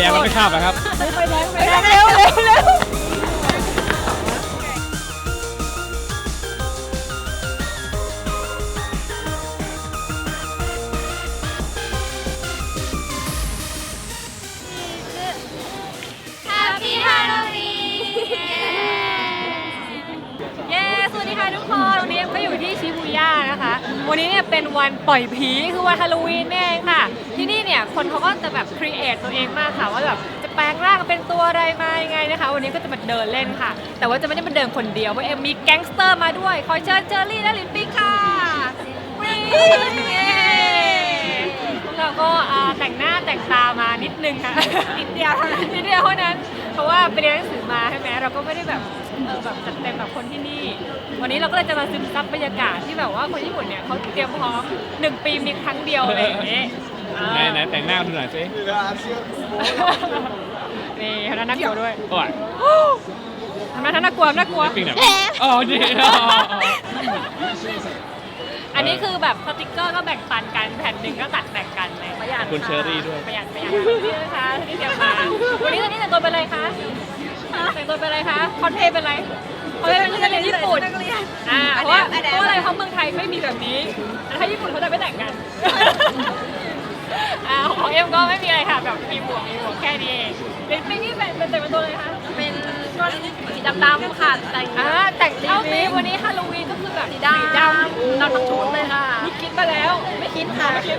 ฟแดงเราไม่ข้ามนะครับ ไปแดงไปแดงเร็วเร็วเร็ว วันนี้เนี่ยเป็นวันปล่อยผีคือวันฮาโลวีนนี่เองค่ะ ที่นี่เนี่ยคนเขาก็จะแบบครีเอทตัวเองมากค่ะว่าแบบจะแปลงร่างเป็นตัวอะไรมายังไงนะคะ วันนี้ก็จะมาเดินเล่นค่ะ แต่ว่าจะไม่ได้มาเดินคนเดียวเพราะเอ็มมีแก๊งสเตอร์มาด้วยขอเชิญเจอรี่และลินปิงค่ะเย้พวกเราก็อ่าแต่งหน้าแต่งตามานิดนึงค่ะนิดเดียวเท่านั้นนิดเดียวเท่านั้น เพราะว่าไปเรียนหนังสือมาใช่ไหมเราก็ไม่ได้แบบเออแบบจัดเต็มแบบคนที่นี่ วันนี้เราก็เลยจะมาซึมซับบรรยากาศที่แบบว่าคนญี่ปุ่นเนี่ยเขาเตรียมพร้อมหนึ่งปีมีครั้งเดียวอะไรอย่างเงี้ยไหนไหนแต่งหน้าดูหน่อยสินี่ทำหน้าน่ากลัวด้วยโอ้ยทำหน้าน่ากลัวน่ากลัว ปิ้งหน่อยอ๋อดีอ๋ออ๋ออันนี้คือแบบสติกเกอร์ก็แบ่งปันกันแผ่นหนึ่งก็ตัดแบ่งกันเลยประหยัดคุณเชอรี่ด้วย ประหยัดประหยัดนี่นะคะที่เตรียมมาวันนี้วันนี้แต่งตัวเป็นอะไรคะแต่งตัวเป็นอะไรคะคอนเทเป็นอะไร คอนเทเป็นนักเรียนญี่ปุ่นอ่าเพราะว่าเพราะอะไรเพราะเมืองไทยไม่มีแบบนี้แต่ถ้าญี่ปุ่นเขาจะไม่แต่งกันอ่าของเอ็มก็ไม่มีอะไรค่ะแบบมีหมวกมีหมวกแค่นี้เองเป็นเป็นนี่เป็นเป็นแต่งเป็นตัวอะไรคะเป็นก้อนสีดำๆค่ะแต่งอ่าแต่งเข้าธีมวันนี้ฮาโลวีนก็คือแบบสีดำดำเราทั้งชุดเลยค่ะนี่คิดมาแล้วไม่คิดค่ะไม่คิด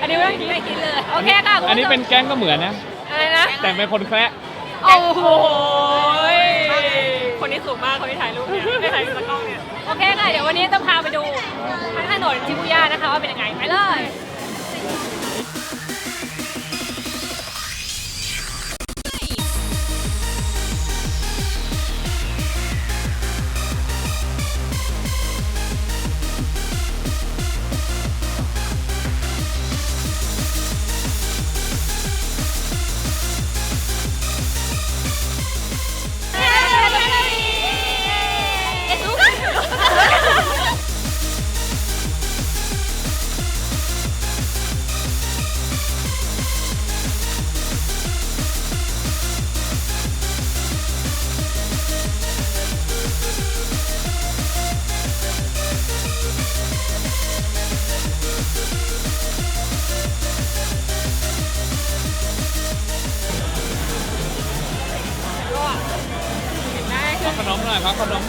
อันนี้ไม่ต้องคิดไม่คิดเลยโอเคค่ะคุณผู้ชมอันนี้เป็นแก๊งก็เหมือนนะอะไรนะแต่งเป็นคนแคระโอ้โหย คนที่สูงมากคนที่ถ่ายรูปเนี่ยไม่ถ่ายตะกล้องเนี่ย โอเคค่ะ เดี๋ยววันนี้ต้องพาไปดูถนนชิบูย่านะคะว่าเป็นยังไง ไปเลย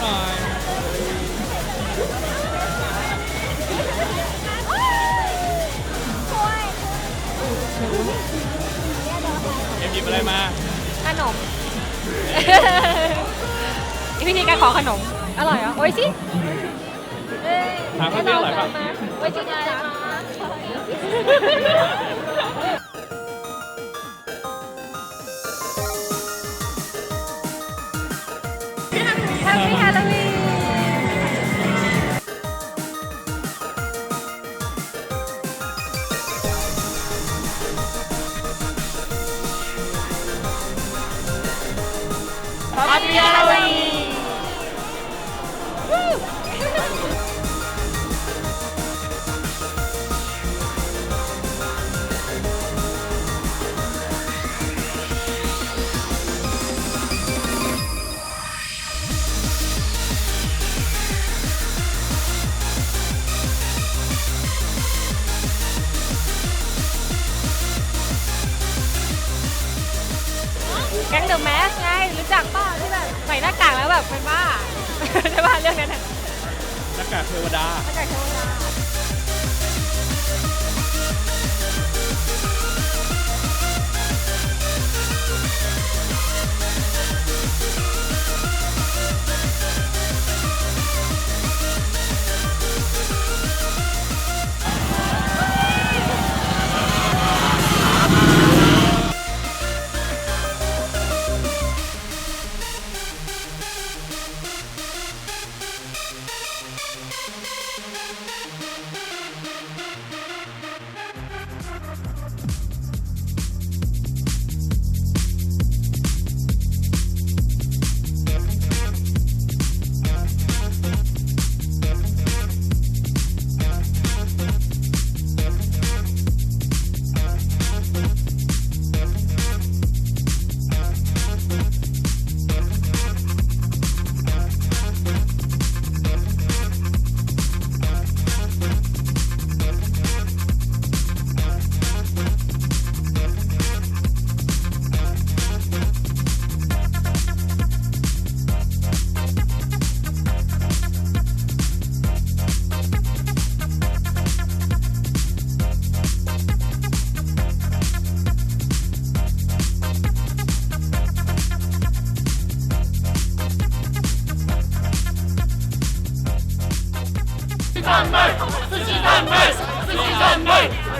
นมหน่อยเอ็มหยิบอะไรมา ขนม วิธีการขอขนม อร่อยเหรอ โอ้ยชิถามเขาสิอร่อยเปล่าโอ้ยชิจ้าแ Happy Halloween แล้วแบบเป็นบ้าใช่ป่ะเรื่องนั้นน่ะ หน้ากากเทวดา หน้ากากเทวดา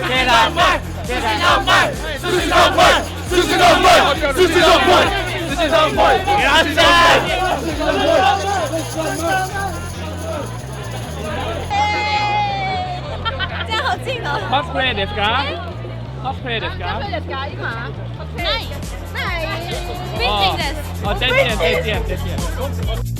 自己上麦，自己上麦，自己上麦，自己上麦，自己上麦，自己上麦。耶！哈哈，这样好近哦。cosplay 的吗？cosplay 的吗？cosplay 的吗？现在？cosplay cosplay cosplay cosplay cosplay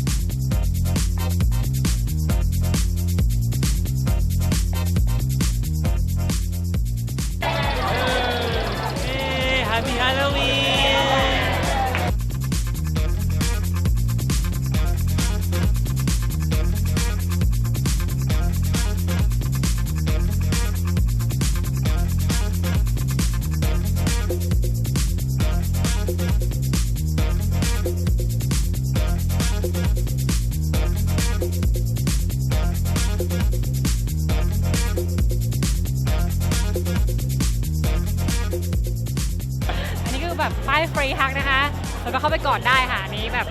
แล้วก็เข้าไปกอดได้ค่ะอันนี้แบบ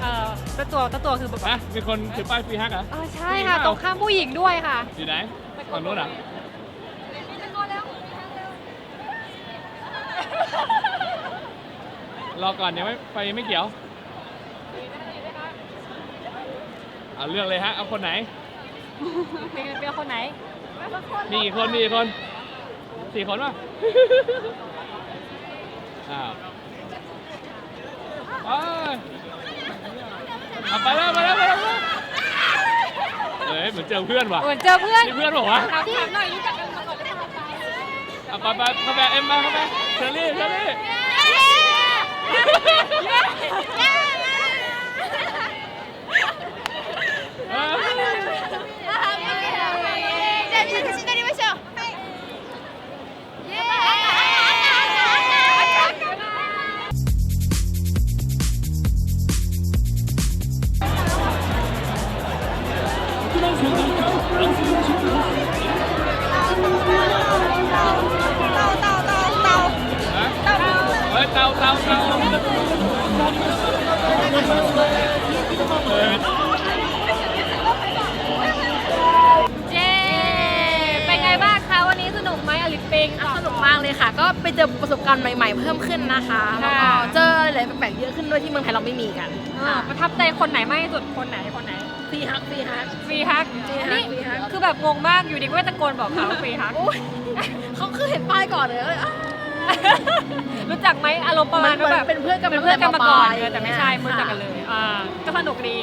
เอ่อตัวตัวตัวตัวคือแบบนะมีคนถือป้ายฟรีฮักเหรอ เออใช่ค่ะตรงข้ามผู้หญิงด้วยค่ะ อยู่ไหนฝั่งนู้นเหรอรอก่อนยังไม่ไฟยังไม่เกี่ยว เอาเลือกเลยฮะ เอาคนไหน เป็นเป็นคนไหน มีกี่คนมีกี่คน สี่คนป่ะ อ้าว ไปเอาไปแล้วไปแล้วไปแล้วไปแล้วเฮ้ยเหมือนเจอเพื่อนว่ะเหมือนเจอเพื่อนนี่เพื่อนบอกว่าวะถามถามหน่อยรู้จักกันมาก่อนหรือเปล่าเอาไปไปเข้าไปเอ็มมาเข้าไปเชอรี่เชอรี่ เฮ้ยเตาเตาเตาเออเย้เป็นไงบ้างคะวันนี้สนุกไหมอลิฟปิงสนุกมากเลยค่ะ ก็ไปเจอประสบการณ์ใหม่ ๆ เพิ่มขึ้นนะคะแล้วก็ค่ะเจออะไรแปลกๆเยอะขึ้นด้วยที่เมืองไทยเราไม่มีกันอ่าประทับใจคนไหนมากที่สุดคนไหนคนไหนฟ รีฮักฟรีฮัก ฟรีฮักฟรีฮักนี่ฟรีฮัก คือแบบงงมากอยู่ดีก็ตะโกนบอกเขาฟรีฮักโอ้ยเขาคือเห็นป้ายก่อนเลยเลยอะรู้จักไหมอารมณ์ประมาณมันว่าแบบเป็นเพื่อนกันเป็นเพื่อนกันมาก่อนตั้งแต่มปลาย เออแต่ไม่ใช่อย่างเงี้ยไม่รู้จักกันเลยอ่าก็สนุกดี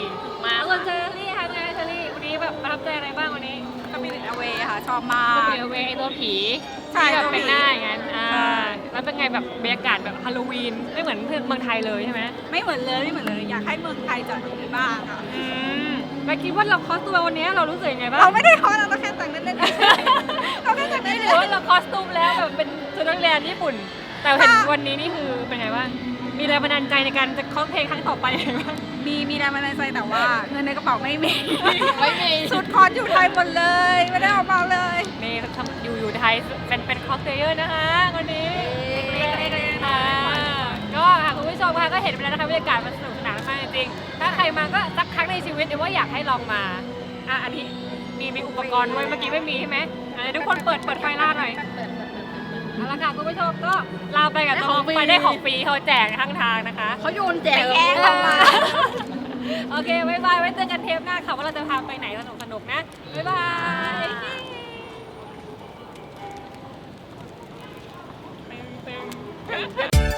มากส่วนเชอรี่ค่ะไงเชอรี่วันนี้แบบประทับใจอะไรบ้างวันนี้สปิริตอเวค่ะ ชอบมาก็ก เป็นเวไอตัวผีใช่ที่แบบตัวผีเป็นหน้าอย่างนั้นอ่าใช่ แล้วเป็นไงแบบบรรยากาศแบบฮาโลวีนไม่เหมือนเมืองไทยเลยใช่ไหมไม่เหมือนเลยไม่เหมือนเลย อยากให้เมืองไทยจัดแบบนี้บ้างค่ะ อืม แล้วคิดว่าเราคอสตูมวันนี้เรารู้สึกยังไงบ้างเราไม่ได้ฮอตเราแค่แต่งเล่นๆเราแค่แต่งไม่เล่นถือว่าเราคอสตูมแล้วแบบเป็นชุดนักเรียนญี่ปุ่น แต่เห็นวันนี้นี่คือเป็นไงบ้างมีแรงบันดาลใจในการจะคอสเพลงครั้งต่อไปยังไงบ้างๆมีมีแรงบันดาลใจแต่ว่าเงินในกระเป๋าไม่มีไม่มีชุดคอนอยู่ไทยหมดเลยไม่ได้เออกมาเลยนี่ทำอยู่อยู่ไทยเป็นเป็นคอสเพลเยอร์นะคะวันนี้อ่าก็ค่ะคุณผู้ชมค่ะก็เห็นไปแล้วนะคะบรรยากาศมันสนุกสนานมาก จริง ถ้าใครมาก็สักครั้งในชีวิตเดี๋ยวว่าอยากให้ลองมา อะอันนี้มีมีอุปกรณ์ด้วยเมื่อกี้ไม่มีใช่ไหมทุกคนเปิดเปิดไฟล่าหน่อยเอาละค่ะคุณผู้ชมก็ลาไปกับตรงไปได้ของฟรีเขาแจกทั้งทางนะคะ เขาโยนแจกแอ้ามาโอเคบายบายไว้เจอกันเทปหน้าค่ะว่าเราจะพาไปไหนสนุกสนุกนะบายบายเต็มเต็ม